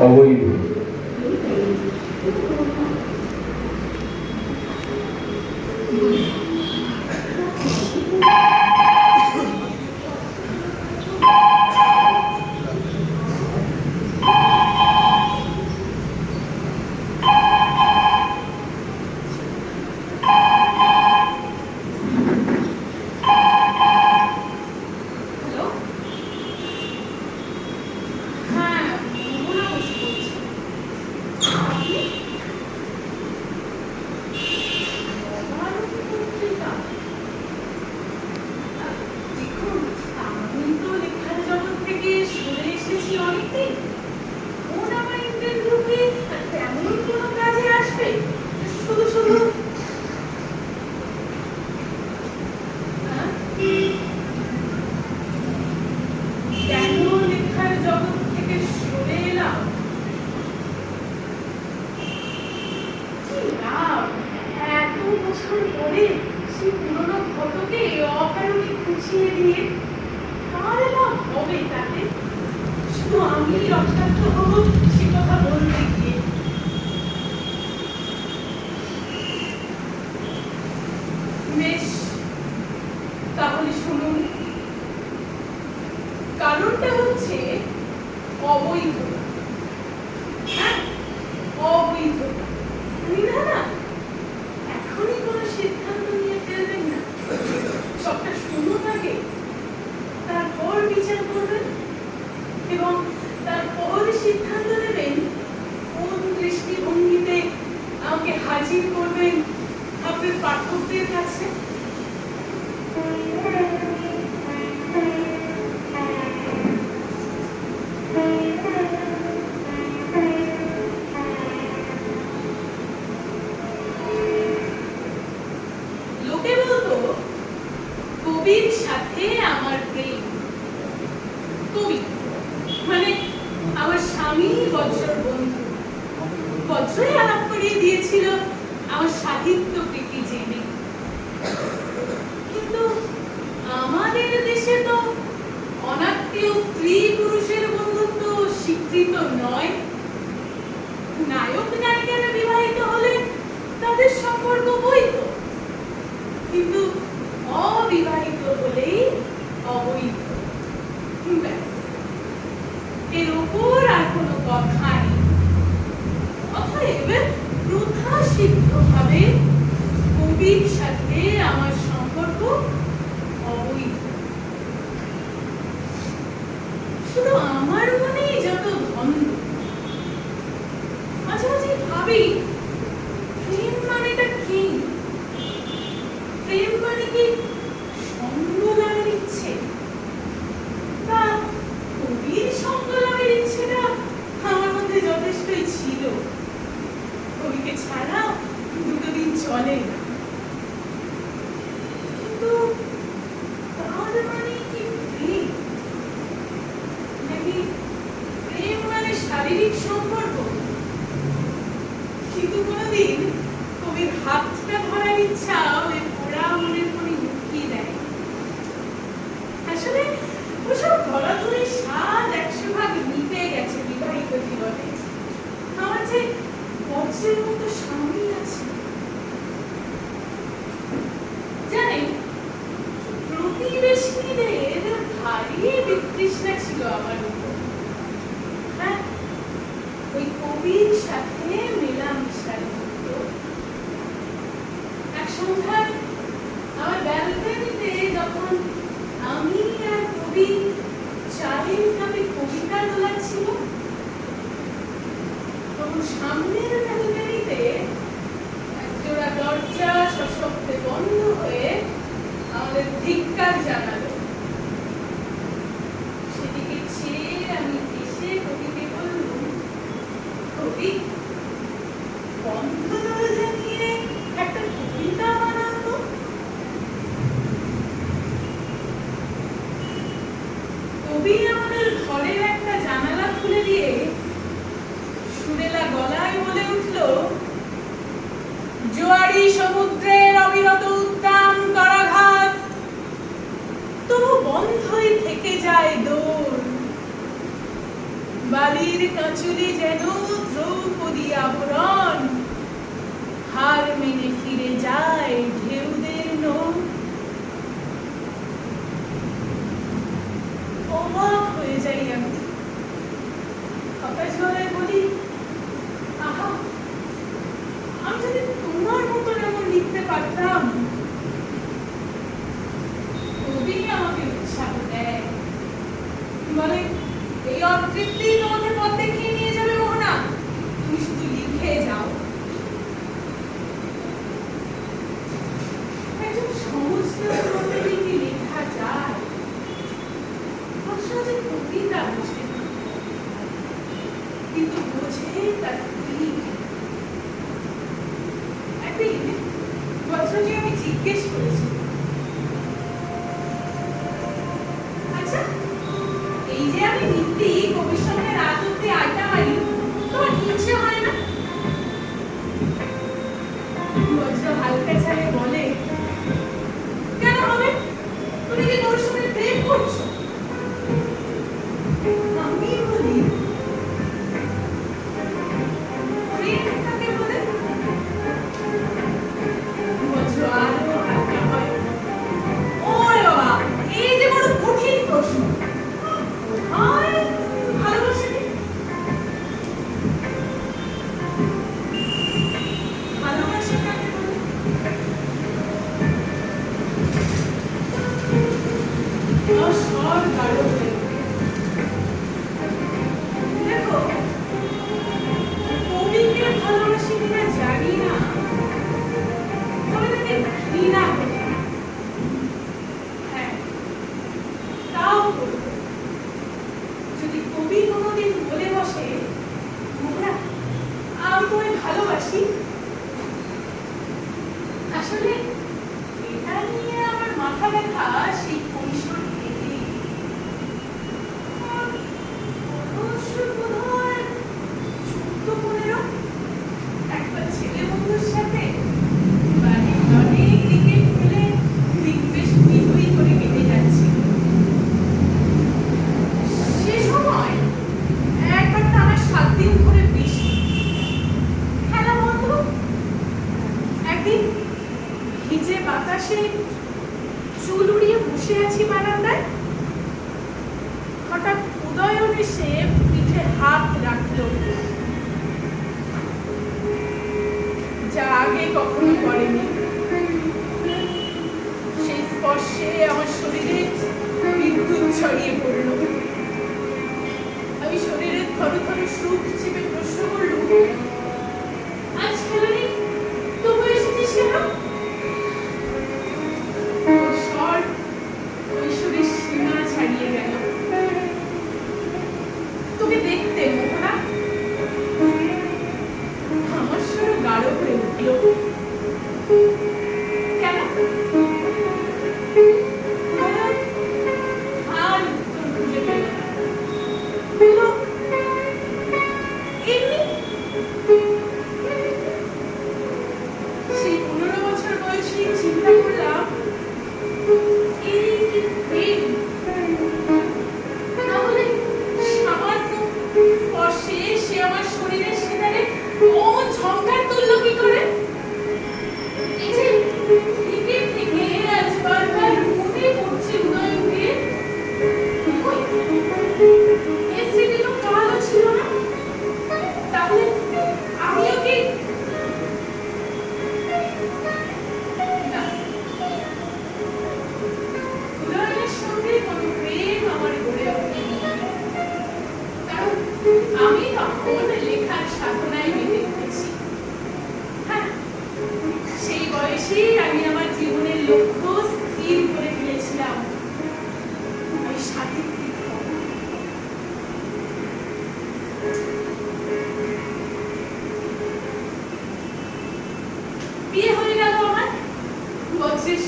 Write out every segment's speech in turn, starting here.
ao oído. বছর পরে সেই পুরনো ক্ষতকে অকারণে খুঁচিয়ে দিয়ে কার না হবে তাতে? শুধু আমি রক্তাক্ত হব? মুক্তির সাথে আমার প্রেম। তুমি মানে আমার স্বামী বজ্র বন্ধু। বজ্রই আলাপ করিয়ে দিয়েছিল আমার সাহিত্য প্রীতি জেনে। কিন্তু আমাদের দেশে তো অনাত্মীয় স্ত্রী পুরুষের বন্ধুত্ব স্বীকৃত নয়। নায়ক নায়িকারা বিবাহিত হলে তাদের সম্পর্ক বৈধ। কিন্তু অবিবাহিত হলেই অবৈধ এর উপর আর কোনো কথা নেই। অতএব প্রথা সিদ্ধভাবে স্বামী আছে জানেন প্রতিবেশীদের ভারী বিতৃষ্ণা ছিল আমার সামনের ব্যালকনিতে একজোড়া দরজা সশব্দে বন্ধ হয়ে আমাদের দিক সমুদ্রের অবিরত উদ্যান, করাঘাত। তবু বন্ধই থেকে যায় দৌড় বালির কাঁচুরি যেন দ্রৌপদী আবরণ। হার মেনে ফিরে যায় ঢেউদের নৌ। অবাক আমি জিজ্ঞেস করেছি। vida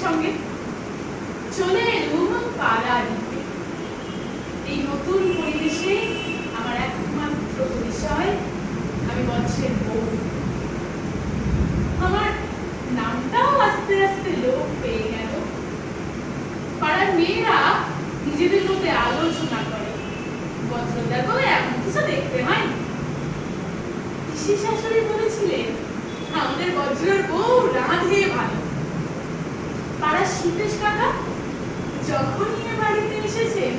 সঙ্গে চলে এলুম পাড়া দিতে। এই নতুন পরিবেশে আমার একমাত্র পরিচয় আমি বছরের বউ। আমার নামটাও আস্তে আস্তে লোক পেয়ে গেল। পাড়ার মেয়েরা নিজেদের মধ্যে আলোচনা করে। বছর দেখো এমন কিছু দেখতে হয়। পিসি শাশুড়ি বলেছিলেন, আমাদের বজ্রের বউ রাঁধে ভালো। পাড়ার শীতেশ কাকা যখনই এ বাড়িতে এসেছেন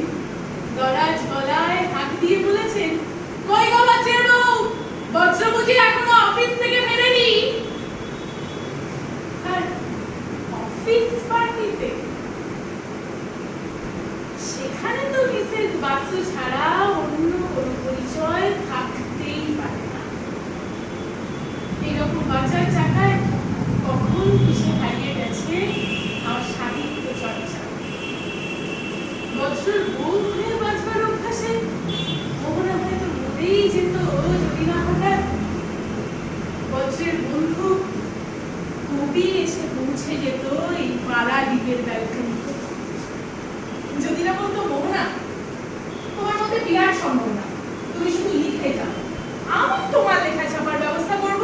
দরাজ গলায় হাত দিয়ে বলেছেন, কই গো বাচ্চারু বজ্র বুঝি এখনও অফিস থেকে ফেরেনি? এসে যেত এই পাড়া দ্বীপের ব্যালকনিতে যদি না বলতো, মোহনা, তোমার মধ্যে বিরাট সম্ভাবনা তুমি শুধু লিখতে যাও। আমি তোমার লেখা ছাপার ব্যবস্থা করব।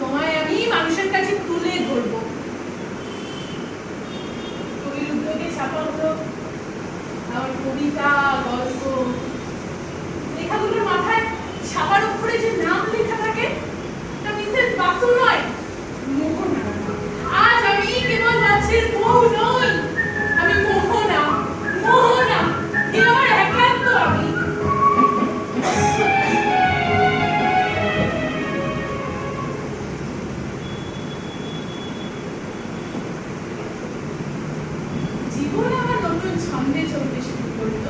তোমায় আমি মানুষের কাছে তুলে ধরব। কবির উদ্যোগে ছাপা হলো আমার কবিতা, গল্প সামনে চলতে শুরু করত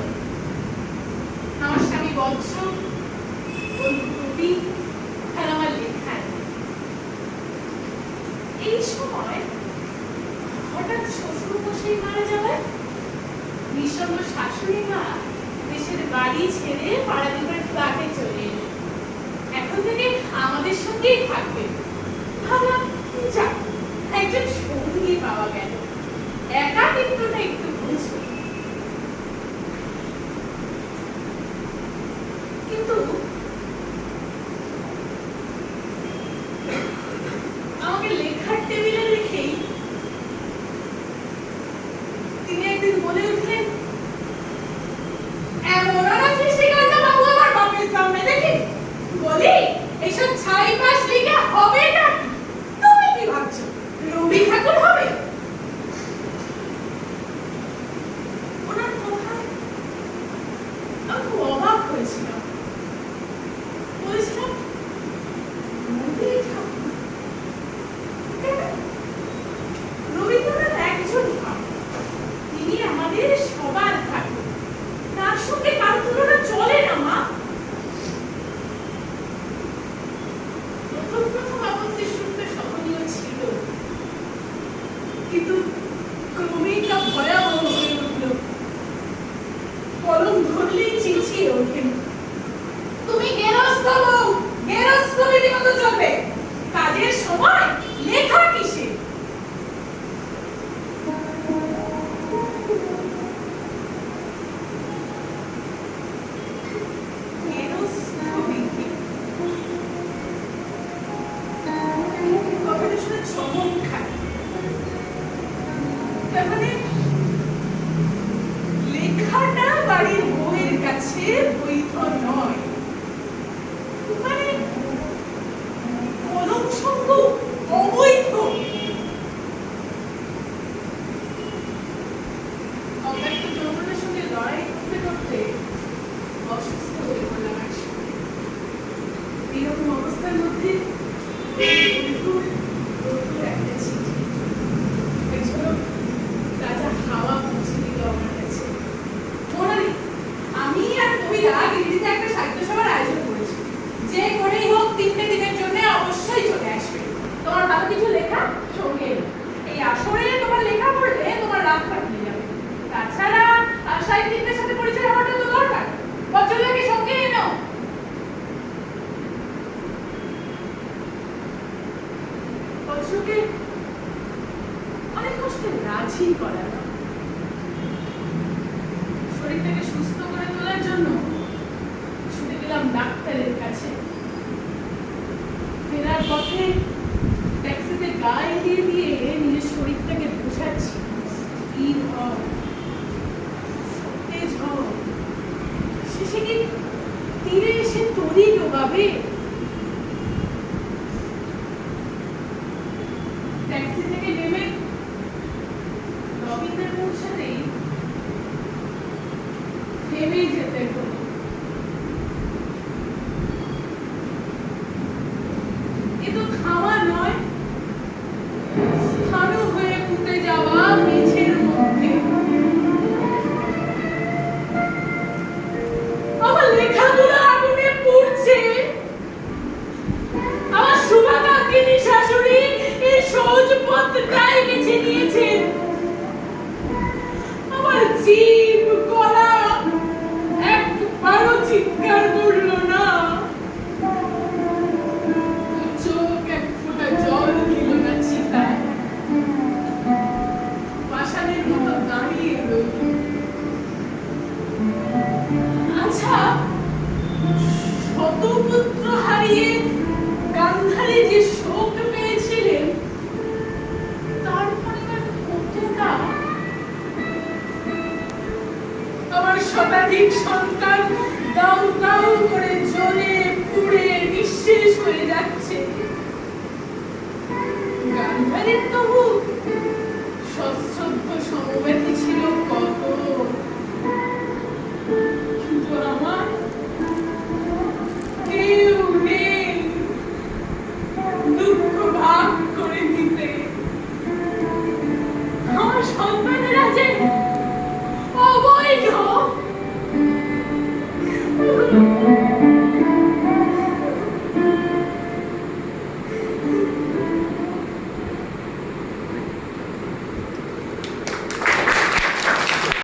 আমার স্বামী বৎস আর আমার এই সময় হঠাৎ শ্বশুর বসেই মারা যাওয়ায় নিঃসঙ্গ শাশুড়ি মা দেশের বাড়ি ছেড়ে পাড়া ফ্ল্যাটে চলে এলো এখন থেকে আমাদের সঙ্গেই থাকবে ভাবলাম bendiga. হবে আচ্ছা শতপুত্র হারিয়ে গান্ধারী যে